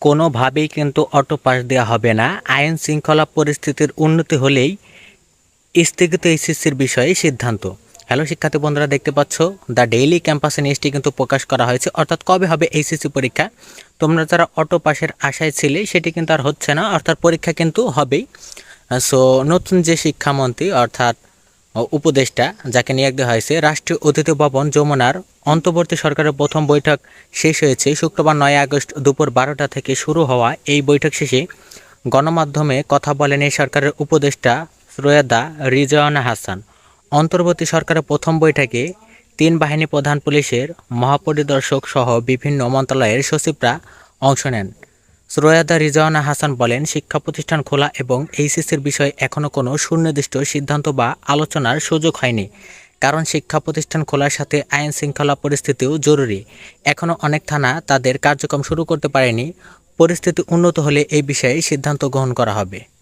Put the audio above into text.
কোনোভাবেই কিন্তু auto pass দেওয়া হবে না। আইন শৃঙ্খলা পরিস্থিতির উন্নতি হলেই স্থগিত এইচএসসির বিষয়ে সিদ্ধান্ত। হ্যালো শিক্ষার্থী বন্ধুরা, দেখতে পাচ্ছ, দ্য ডেইলি ক্যাম্পাসে নিউজটি কিন্তু প্রকাশ করা হয়েছে। অর্থাৎ কবে হবে এইচএসসি পরীক্ষা? তোমরা যারা অটো পাসের আশায় ছিলে, সেটি কিন্তু আর হচ্ছে না। অর্থাৎ পরীক্ষা কিন্তু হবেই। সো, নতুন যে শিক্ষামন্ত্রী, অর্থাৎ উপদেষ্টা, যাকে নিয়োগ দেওয়া হয়েছে, রাষ্ট্রীয় অতিথি ভবন যমুনার অন্তর্বর্তী সরকারের প্রথম বৈঠক শেষ হয়েছে। শুক্রবার নয় আগস্ট দুপুর বারোটা থেকে শুরু হওয়া এই বৈঠক শেষে গণমাধ্যমে কথা বলেন এই সরকারের উপদেষ্টা সৈয়দা রিজওয়ানা হাসান। অন্তর্বর্তী সরকারের প্রথম বৈঠকে তিন বাহিনী প্রধান পুলিশের, মহাপরিদর্শক সহ বিভিন্ন মন্ত্রণালয়ের সচিবরা অংশ নেন। সুরয়াদা রিজওয়ানা হাসান বলেন, শিক্ষা প্রতিষ্ঠান খোলা এবং এইচএসির বিষয়ে এখনও কোনো সুনির্দিষ্ট সিদ্ধান্ত বা আলোচনার সুযোগ হয়নি। কারণ শিক্ষা প্রতিষ্ঠান খোলার সাথে আইন শৃঙ্খলা পরিস্থিতিও জরুরি। এখনও অনেক থানা তাদের কার্যক্রম শুরু করতে পারেনি। পরিস্থিতি উন্নত হলে এই বিষয়ে সিদ্ধান্ত গ্রহণ করা হবে।